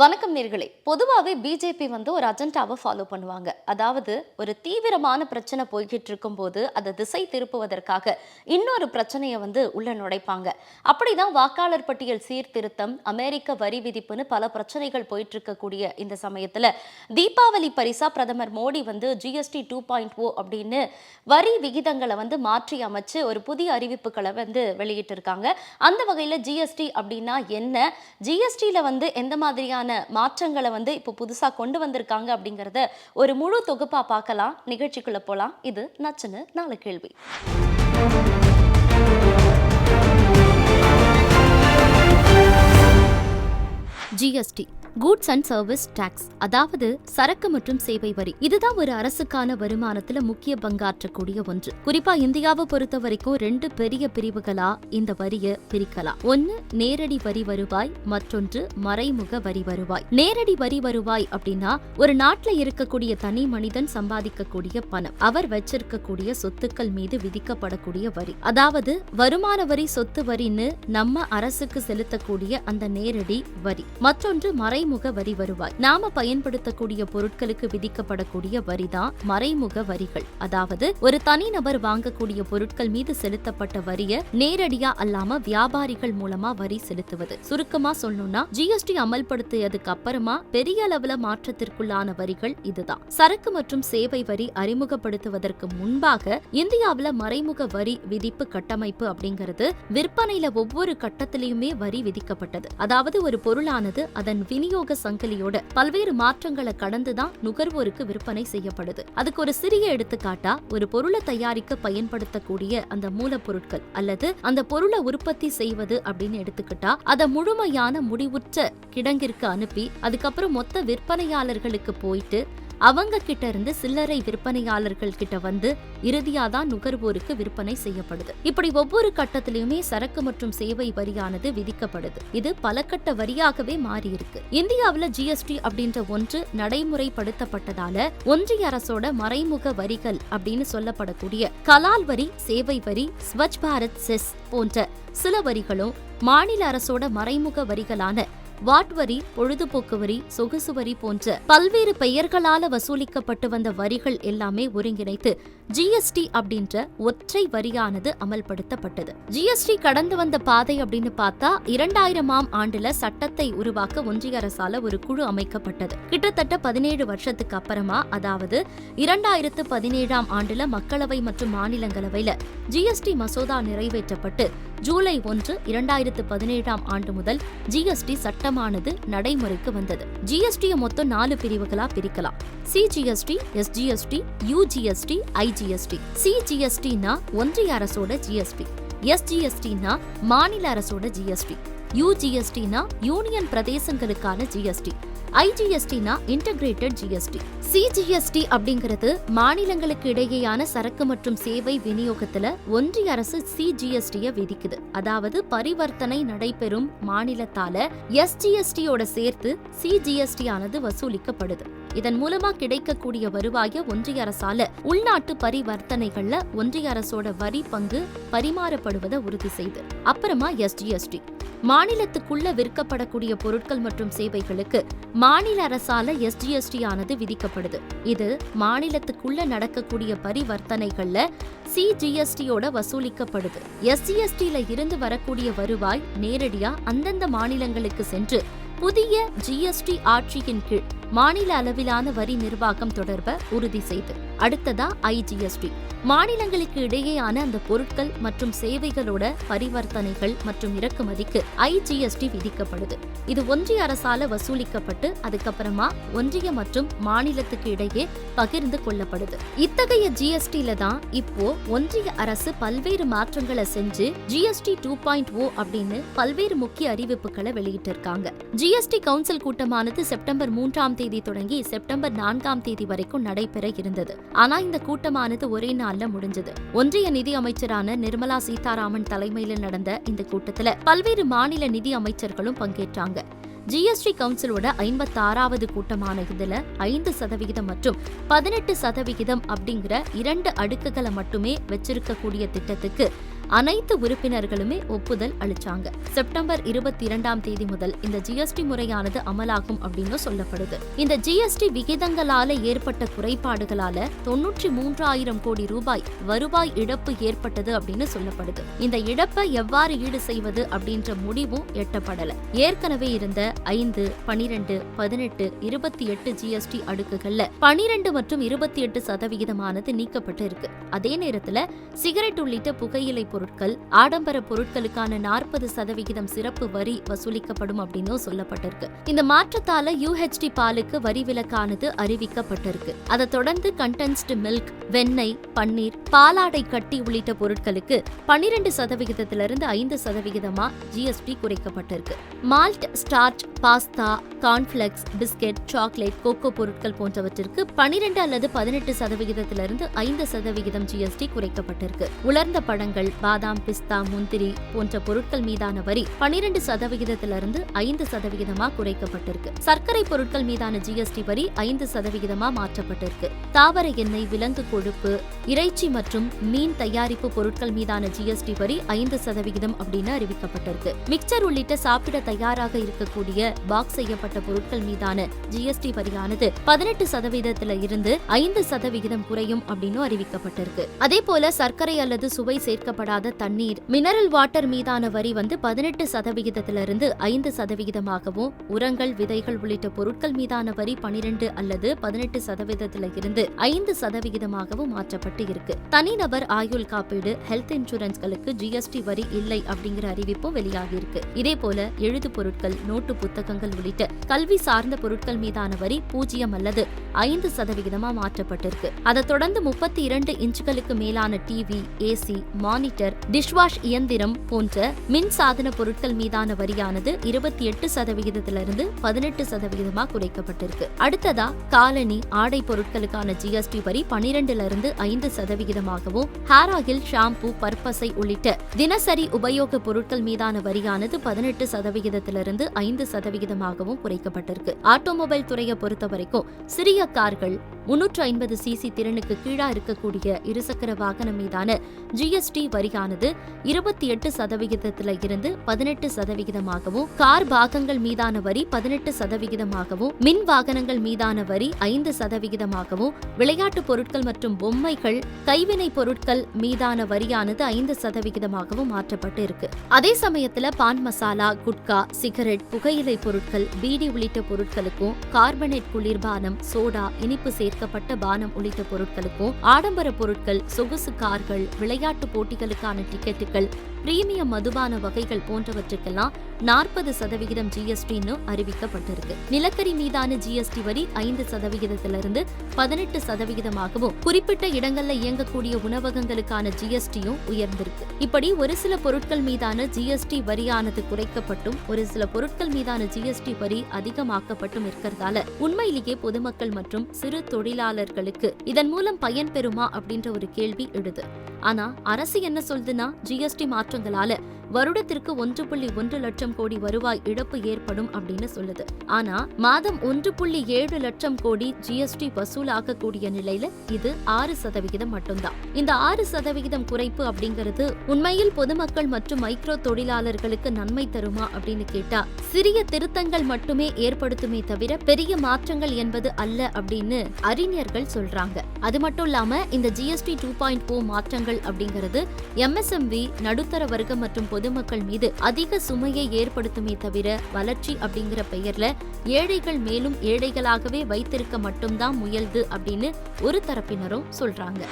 வணக்கம் நேர்களே. பொதுவாகவே பிஜேபி வந்து ஒரு அஜெண்டாவை ஃபாலோ பண்ணுவாங்க. அதாவது ஒரு தீவிரமான பிரச்சனை போய்கிட்டு இருக்கும்போது அதை திசை திருப்புவதற்காக இன்னொரு பிரச்சனையை வந்து உள்ள நுழைப்பாங்க. அப்படிதான் வாக்காளர் பட்டியல் சீர்திருத்தம் அமெரிக்க வரி விதிப்புன்னு பல பிரச்சனைகள் போயிட்டு இருக்கக்கூடிய இந்த சமயத்துல தீபாவளி பரிசா பிரதமர் மோடி வந்து ஜிஎஸ்டி டூ பாயிண்ட் ஓ அப்படின்னு வரி விகிதங்களை வந்து மாற்றி அமைச்சு ஒரு புதிய அறிவிப்புகளை வந்து வெளியிட்டிருக்காங்க. அந்த வகையில் ஜிஎஸ்டி அப்படின்னா என்ன? ஜிஎஸ்டியில் வந்து எந்த மாதிரியான மாற்றங்களை வந்து இப்போ புதுசாக கொண்டு வந்திருக்காங்க அப்படிங்கிறத ஒரு முழு தொகுப்பாக பார்க்கலாம். நிகழ்ச்சிக்குள்ளே போகலாம் இது நச்சுன்னு நாலு கேள்வி. GST goods and service tax அதாவது சரக்கு மற்றும் சேவை வரி. இதுதான் ஒரு அரசுக்கான வருமானத்துல முக்கிய பங்காற்றக்கூடிய ஒன்று. குறிப்பா இந்தியாவை பொறுத்த வரைக்கும் ரெண்டு பெரிய பிரிவுகளா இந்த வரிய பிரிக்கலாம். ஒன்னு நேரடி வரி வருவாய் மற்றொன்று மறைமுக வரி வருவாய். நேரடி வரி வருவாய் அப்படின்னா ஒரு நாட்டுல இருக்கக்கூடிய தனி மனிதன் சம்பாதிக்கக்கூடிய பணம். அவர் வச்சிருக்கக்கூடிய சொத்துக்கள் மீது விதிக்கப்படக்கூடிய வரி. அதாவது வருமான வரி சொத்து வரின்னு நம்ம அரசுக்கு செலுத்தக்கூடிய அந்த நேரடி வரி. மற்றொன்று மறை மறைமுக வரி வருவாய். நாம பயன்படுத்தக்கூடிய பொருட்களுக்கு விதிக்கப்படக்கூடிய வரிதான் மறைமுக வரிகள். அதாவது ஒரு தனிநபர் வாங்கக்கூடிய பொருட்கள் மீது செலுத்தப்பட்ட வரிய நேரடியா அல்லாம வியாபாரிகள் மூலமா வரி செலுத்துவது. சுருக்கமா சொல்லணும்னா ஜிஎஸ்டி அமல்படுத்தியதுக்கு அப்புறமா பெரிய அளவுல மாற்றத்திற்குள்ளான வரிகள் இதுதான். சரக்கு மற்றும் சேவை வரி அறிமுகப்படுத்துவதற்கு முன்பாக இந்தியாவுல மறைமுக வரி விதிப்பு கட்டமைப்பு அப்படிங்கிறது விற்பனையில ஒவ்வொரு கட்டத்திலையுமே வரி விதிக்கப்பட்டது. அதாவது ஒரு பொருளானது அதன் விநியோக சங்கிலியோட பல்வேறு மாற்றங்களை கடந்துதான் நுகர்வோருக்கு விற்பனை செய்யப்படுது. அதுக்கு ஒரு சிறிய எடுத்துக்காட்டா ஒரு பொருளை தயாரிக்க பயன்படுத்தக்கூடிய அந்த மூலப்பொருட்கள் அல்லது அந்த பொருளை உற்பத்தி செய்வது அப்படின்னு எடுத்துக்கிட்டா அதை முழுமையான முடிவுற்ற கிடங்கிற்கு அனுப்பி அதுக்கப்புறம் மொத்த விற்பனையாளர்களுக்கு போயிட்டு அவங்க கிட்ட இருந்து சில்லறை விற்பனையாளர்கள் கிட்ட வந்து இறுதியா தான் நுகர்வோருக்கு விற்பனை செய்யப்படுது. இப்படி ஒவ்வொரு கட்டத்திலயுமே சரக்கு மற்றும் சேவை வரியானது விதிக்கப்படுது. இது பல கட்ட வரியாகவே மாறியிருக்கு. இந்தியாவில் ஜிஎஸ்டி அப்படின்ற ஒன்று நடைமுறைப்படுத்தப்பட்டதால ஒன்றிய அரசோட மறைமுக வரிகள் அப்படின்னு சொல்லப்படக்கூடிய கலால் வரி சேவை வரி ஸ்வச் பாரத் செஸ் போன்ற சில வரிகளும் மாநில அரசோட மறைமுக வரிகளான வாட் வரி பொழுதுபோக்கு வரி சொகுசு வரி போன்ற பல்வேறு பெயர்களால வசூலிக்கப்பட்டு வந்த வரிகள் எல்லாமே ஒருங்கிணைத்து ஜிஎஸ்டி அப்படின்ற ஒற்றை வரியானது அமல்படுத்தப்பட்டது. ஜிஎஸ்டி கடந்து வந்த பாதை அப்படின்னு பார்த்தா இரண்டாயிரமாம் ஆண்டுல சட்டத்தை உருவாக்க ஒன்றிய அரசால ஒரு குழு அமைக்கப்பட்டது. கிட்டத்தட்ட பதினேழு வருஷத்துக்கு அப்புறமா அதாவது இரண்டாயிரத்து பதினேழாம் ஆண்டுல மக்களவை மற்றும் மாநிலங்களவையில ஜிஎஸ்டி மசோதா நிறைவேற்றப்பட்டு ஜூலை ஒன்று இரண்டாயிரத்து பதினேழாம் ஆண்டு முதல் ஜிஎஸ்டி சட்டமானது நடைமுறைக்கு வந்தது ஜிஎஸ்டியை மொத்தம் நாலு பிரிவுகளா பிரிக்கலாம் சிஜிஎஸ்டி எஸ்ஜிஎஸ்டி யூஜிஎஸ்டி ஐஜிஎஸ்டி சிஜிஎஸ்டினா ஒன்றிய அரசோட ஜிஎஸ்டி எஸ்ஜிஎஸ்டினா மாநில அரசோட ஜிஎஸ்டி யூஜிஎஸ்டினா யூனியன் பிரதேசங்களுக்கான ஜிஎஸ்டி ஐஜிஎஸ்டினா இன்டகிரேட்டட் ஜிஎஸ்டி சிஜிஎஸ்டி அப்படிங்கிறது மாநிலங்களுக்கு இடையேயான சரக்கு மற்றும் சேவை விநியோகத்துல ஒன்றிய அரசு சிஜிஎஸ்டிய விதிக்குது. அதாவது பரிவர்த்தனை நடைபெறும் மாநிலத்தால எஸ்ஜிஎஸ்டியோட சேர்த்து சிஜிஎஸ்டி ஆனது வசூலிக்கப்படுது. இதன் மூலமா கிடைக்கக்கூடிய வருவாய ஒன்றிய அரசால உள்நாட்டு பரிவர்த்தனைகள்ல ஒன்றிய அரசோட வரி பங்கு பரிமாறப்படுவதை உறுதி செய்து. அப்புறமா எஸ்டிஎஸ்டி மாநிலத்துக்குள்ள விற்கப்படக்கூடிய பொருட்கள் மற்றும் சேவைகளுக்கு மாநில அரசால எஸ்டிஎஸ்டி ஆனது விதிக்கப்படுது. இது மாநிலத்துக்குள்ள நடக்கக்கூடிய பரிவர்த்தனைகள்ல சிஜிஎஸ்டியோட வசூலிக்கப்படுது. எஸ்ஜிஎஸ்டில இருந்து வரக்கூடிய வருவாய் நேரடியா அந்தந்த மாநிலங்களுக்கு சென்று புதிய ஜிஎஸ்டி ஆட்சியின் கீழ் மாநில அளவிலான வரி நிர்வாகம் தொடர்ப உறுதி செய்து. அடுத்ததா ஐஜிஎஸ்டி. மாநிலங்களுக்கு இடையேயான அந்த பொருட்கள் மற்றும் சேவைகளோட பரிவர்த்தனைகள் மற்றும் இறக்குமதிக்கு ஐஜிஎஸ்டி விதிக்கப்படுது. இது ஒன்றிய அரசால வசூலிக்கப்பட்டு அதுக்கப்புறமா ஒன்றிய மற்றும் மாநிலத்துக்கு இடையே பகிர்ந்து கொள்ளப்படுது. இத்தகைய ஜிஎஸ்டில தான் இப்போ ஒன்றிய அரசு பல்வேறு மாற்றங்களை செஞ்சு ஜிஎஸ்டி டூ பாயிண்ட் ஓ அப்படின்னு பல்வேறு முக்கிய அறிவிப்புகளை வெளியிட்டிருக்காங்க. ஜிஎஸ்டி கவுன்சில் கூட்டமானது செப்டம்பர் மூன்றாம் தேதி தொடங்கி செப்டம்பர் நான்காம் தேதி வரைக்கும் நடைபெற இருந்தது. ஆனா இந்த கூட்டமானது ஒரே நாள்ல முடிஞ்சது. ஒன்றிய நிதி அமைச்சரான நிர்மலா சீதாராமன் தலைமையில் நடந்த இந்த கூட்டத்துல பல்வேறு மாநில நிதி அமைச்சர்களும் பங்கேற்றாங்க. ஜிஎஸ்டி கவுன்சிலோட ஐம்பத்தாறாவது கூட்டமான இதுல ஐந்து சதவிகிதம் மற்றும் பதினெட்டு சதவிகிதம் அப்படிங்கிற இரண்டு அடுக்குகளை மட்டுமே வச்சிருக்கக்கூடிய திட்டத்துக்கு அனைத்து உறுப்பினர்களுமே ஒப்புதல் அளிச்சாங்க. செப்டம்பர் இருபத்தி இரண்டாம் தேதி முதல் இந்த ஜிஎஸ்டி முறையானது அமலாகும் அப்படின்னு சொல்லப்படுது. இந்த ஜிஎஸ்டி விகிதங்களால ஏற்பட்ட குறைபாடுகளால தொன்னூற்றி மூன்றாயிரம் கோடி ரூபாய் வருவாய் இழப்பு ஏற்பட்டது அப்படின்னு சொல்லப்படுது. இந்த இழப்பை எவ்வாறு ஈடு செய்வது அப்படின்ற முடிவும் எட்டப்படல. ஏற்கனவே இருந்த ஐந்து பனிரெண்டு பதினெட்டு இருபத்தி எட்டு ஜிஎஸ்டி அடுக்குகள்ல பனிரெண்டு மற்றும் இருபத்தி எட்டு சதவிகிதமானது நீக்கப்பட்டு இருக்கு அதே நேரத்துல சிகரெட் உள்ளிட்ட புகையிலை பொருள் பொருட்கள் ஆடம்பர பொருட்களுக்கான நாற்பது சதவிகிதம் சிறப்பு வரி வசூலிக்கப்படும் அப்படின்னும் சொல்லப்பட்டிருக்கு. இந்த மாற்றத்தால யூஹெச்டி பாலுக்கு வரி விலக்கானது அறிவிக்கப்பட்டிருக்கு. அதை தொடர்ந்து கண்டென்ஸ்டு மில்க் வெண்ணெய் பன்னீர் பாலாடை கட்டி உள்ளிட்ட பொருட்களுக்கு பனிரெண்டு சதவிகிதத்திலிருந்து ஐந்து சதவிகிதமா GST குறைக்கப்பட்டிருக்கு. Malt starch pasta cornflakes biscuit chocolate cocoa பொருட்கள் போன்றவற்றிற்கு பனிரெண்டு அல்லது பதினெட்டு சதவிகிதத்திலிருந்து ஐந்து சதவிகிதம் ஜிஎஸ்டி குறைக்கப்பட்டிருக்கு. உலர்ந்த பழங்கள் பாதாம் பிஸ்தா முந்திரி போன்ற பொருட்கள் மீதான வரி பனிரெண்டு சதவிகிதத்திலிருந்து ஐந்து சதவிகிதமா குறைக்கப்பட்டிருக்கு. சர்க்கரை பொருட்கள் மீதான ஜிஎஸ்டி வரி ஐந்து சதவிகிதமா மாற்றப்பட்டிருக்கு. தாவர எண்ணெய் விலங்கு கொழுப்பு இறைச்சி மற்றும் மீன் தயாரிப்பு பொருட்கள் மீதான ஜிஎஸ்டி வரி ஐந்து சதவிகிதம் அப்படின்னு அறிவிக்கப்பட்டிருக்கு. மிக்சர் உள்ளிட்ட சாப்பிட தயாராக இருக்கக்கூடிய பாக்ஸ் செய்யப்பட்ட பொருட்கள் மீதான ஜிஎஸ்டி வரியானது பதினெட்டு சதவீதத்துல இருந்து ஐந்து சதவிகிதம் குறையும் அப்படின்னு அறிவிக்கப்பட்டிருக்கு. அதே போல சர்க்கரை அல்லது சுவை சேர்க்கப்படாத தண்ணீர். மினரல் வாட்டர் மீதான வரி வந்து பதினெட்டு சதவிகிதத்திலிருந்து ஐந்து சதவிகிதமாகவும் உரங்கள் விதைகள் உள்ளிட்ட பொருட்கள் மீதான வரி பனிரெண்டு அல்லது பதினெட்டு சதவீதத்தில இருந்து ஐந்து சதவிகிதமாகவும் மாற்றப்பட்டு இருக்கு. தனிநபர் ஆயுள் காப்பீடு ஹெல்த் இன்சூரன்ஸ்களுக்கு ஜிஎஸ்டி வரி இல்லை அப்படிங்கிற அறிவிப்பும் வெளியாகி இருக்கு. இதே போல எழுது பொருட்கள் நோட்டு புத்தகங்கள் உள்ளிட்ட கல்வி சார்ந்த பொருட்கள் மீதான வரி பூஜ்ஜியம் அல்லது ஐந்து சதவிகிதமா மாற்றப்பட்டிருக்கு அதை தொடர்ந்து முப்பத்தி இரண்டு இன்ச்சுகளுக்கு மேலான TV AC monitor heater dishwash இயந்திரம் போன்ற மின் சாதன பொருட்கள் மீதான வரியானது இருபத்தி எட்டு சதவிகிதத்திலிருந்து பதினெட்டு சதவிகிதமாக குறைக்கப்பட்டிருக்கு. அடுத்ததா காலனி ஆடை பொருட்களுக்கான ஜிஎஸ்டி வரி பனிரெண்டுல இருந்து ஐந்து சதவிகிதமாகவும் ஹேர் ஆயில் ஷாம்பு பற்பசை உள்ளிட்ட தினசரி உபயோக பொருட்கள் மீதான வரியானது பதினெட்டு சதவிகிதத்திலிருந்து ஐந்து சதவிகிதமாகவும் குறைக்கப்பட்டிருக்கு. ஆட்டோமொபைல் துறையை பொறுத்த வரைக்கும் சிறிய கார்கள் முன்னூற்று ஐம்பது சிசி திறனுக்கு கீழா இருக்கக்கூடிய இருசக்கர வாகனம் மீதான ஜிஎஸ்டி வரி விலையானது இருபத்தி எட்டு சதவிகிதத்தில் இருந்து பதினெட்டு சதவிகிதமாகவும் கார் பாகங்கள் மீதான வரி பதினெட்டு சதவிகிதமாகவும் மின் வாகனங்கள் மீதான வரி ஐந்து சதவிகிதமாகவும் விளையாட்டு பொருட்கள் மற்றும் பொம்மைகள் கைவினை பொருட்கள் மீதான வரியானது ஐந்து சதவிகிதமாகவும் மாற்றப்பட்டு இருக்கு அதே சமயத்துல பான் மசாலா குட்கா சிகரெட் புகையிலை பொருட்கள் பீடி உள்ளிட்ட பொருட்களுக்கும் கார்பனேட் குளிர்பானம் சோடா இனிப்பு சேர்க்கப்பட்ட பானம் உள்ளிட்ட பொருட்களுக்கும் ஆடம்பர பொருட்கள் சொகுசு கார்கள் விளையாட்டு போட்டிகளுக்கு போட்டிகளுக்கான டிக்கெட்டுகள் பிரீமியம் மதுபான வகைகள் போன்றவற்றுக்கெல்லாம் நாற்பது சதவிகிதம் ஜிஎஸ்டின்னு அறிவிக்கப்பட்டிருக்கு. நிலக்கரி மீதான ஜிஎஸ்டி வரி ஐந்து சதவிகிதத்திலிருந்து பதினெட்டு சதவிகிதமாகவும் குறிப்பிட்ட இடங்கள்ல இயங்கக்கூடிய உணவகங்களுக்கான ஜிஎஸ்டியும் உயர்ந்திருக்கு. இப்படி ஒரு சில பொருட்கள் மீதான ஜிஎஸ்டி வரியானது குறைக்கப்பட்டும் ஒரு சில பொருட்கள் மீதான ஜிஎஸ்டி வரி அதிகமாக்கப்பட்டும் இருக்கிறதால உண்மையிலேயே பொதுமக்கள் மற்றும் சிறு தொழிலாளர்களுக்கு இதன் மூலம் பயன் பெறுமா அப்படின்ற ஒரு கேள்வி எழுது. ஆனா அரசு என்ன சொல்லுதுன்னா ஜிஎஸ்டி மாற்றங்களால வருடத்திற்கு ஒன்று புள்ளி ஒன்று லட்சம் கோடி வருவாய் இழப்பு ஏற்படும் அப்படின்னு சொல்லுது. ஆனா மாதம் ஒன்று புள்ளி ஏழு லட்சம் கோடி ஜிஎஸ்டி வசூலாகக்கூடிய நிலையில இது ஆறு சதவிகிதம் மட்டும்தான். இந்த ஆறு சதவிகிதம் குறைப்பு அப்படிங்கிறது உண்மையில் பொதுமக்கள் மற்றும் மைக்ரோ தொழிலாளர்களுக்கு நன்மை தருமா அப்படின்னு கேட்டா சிறிய திருத்தங்கள் மட்டுமே ஏற்படுத்துமே தவிர பெரிய மாற்றங்கள் என்பது அல்ல அப்படின்னு அறிஞர்கள் சொல்றாங்க. அது மட்டும் இல்லாம இந்த ஜிஎஸ்டி டூ பாயிண்ட் ஓ மாற்றங்கள் அப்படிங்கிறது எம்எஸ்எம்வி நடுத்தர வர்க்கம் மற்றும் பொதுமக்கள் மீது அதிக சுமையை ஏற்படுத்துமே தவிர வளர்ச்சி அப்படிங்கிற பெயர்ல ஏழைகள் மேலும் ஏழைகளாகவே வைத்திருக்க மட்டும்தான் முயல்து அப்படின்னு ஒரு தரப்பினரும் சொல்றாங்க.